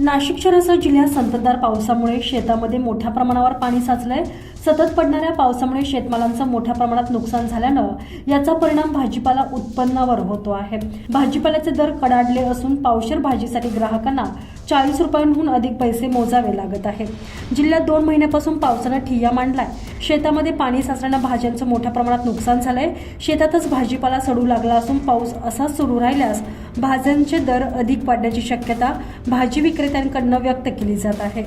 नाशिक शहरासह जिल्ह्यात संततधार पावसामुळे शेतामध्ये मोठ्या प्रमाणावर पाणी साचलंय. सतत पडणाऱ्या पावसामुळे शेतमालांचं मोठ्या प्रमाणात नुकसान झाल्यानं याचा परिणाम भाजीपाला उत्पन्नावर होतो आहे. भाजीपाल्याचे दर कडाडले असून पावशेर भाजीसाठी ग्राहकांना चाळीस रुपयांहून अधिक पैसे मोजावे लागत आहेत. जिल्ह्यात दोन महिन्यापासून पावसानं ठिय्या मांडलाय. शेतामध्ये पाणी साचल्यानं भाज्यांचं मोठ्या प्रमाणात नुकसान झालंय. शेतातच भाजीपाला सडू लागला असून पाऊस असाच सुरू राहिल्यास भाज्यांचे दर अधिक वाढण्याची शक्यता भाजी विक्रेत्यांकडनं व्यक्त केली जात आहे.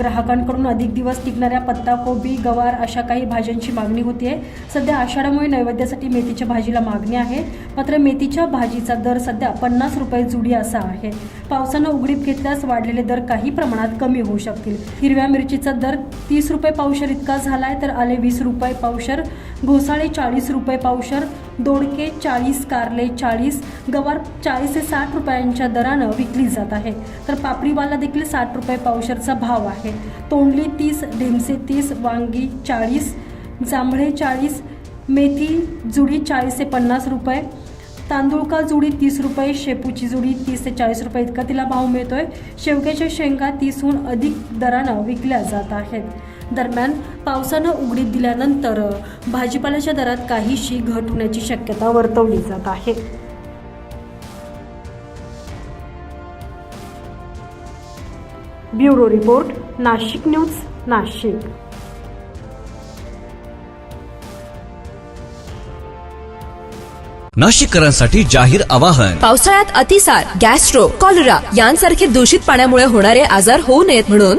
ग्राहकांकडून अधिक दिवस टिकणाऱ्या पत्ताकोबी गवार अशा काही भाज्यांची मागणी होती आहे. सध्या आषाढामुळे नैवेद्यासाठी मेथीच्या भाजीला मागणी आहे. मात्र मेथीच्या भाजीचा दर सध्या पन्नास रुपये जुडी असा आहे. पावसानं उघडीप घेतल्यास वाढलेले दर काही प्रमाणात कमी होऊ शकतील. हिरव्या मिरचीचा दर तीस रुपये पावशर इतका झाला आहे तर आले वीस रुपये पावशर घोसाळे चाळीस रुपये पावशर दोडके चाळीस कारले चाळीस गवार चाळीस ते साठ रुपयांच्या दरानं विकली जात आहे. तर पापरीवाला देखील साठ रुपये पावशरचा भाव आहे. तोंडली तीस ढेमसे तीस वांगी चाळीस जांभळे चाळीस मेथी जुडी चाळीस ते पन्नास रुपये तांदूळ का जुडी तीस रुपये शेपूची जुडी तीस ते चाळीस रुपये इतका तिला भाव मिळतोय. शेवग्याच्या शेंगा तीसहून अधिक दरानं विकल्या जात आहेत. दरम्यान पावसानं उघडीप दिल्यानंतर भाजीपाल्याच्या दरात काहीशी घट होण्याची शक्यता वर्तवली जात आहे. Bureau report Nashik news Nashik. नाशिककरांसाठी जाहीर आवाहन. पावसाळ्यात अतिसार गॅस्ट्रो कॉलरा यांसारखे दूषित पाण्यामुळे होणारे आजार होऊ नयेत म्हणून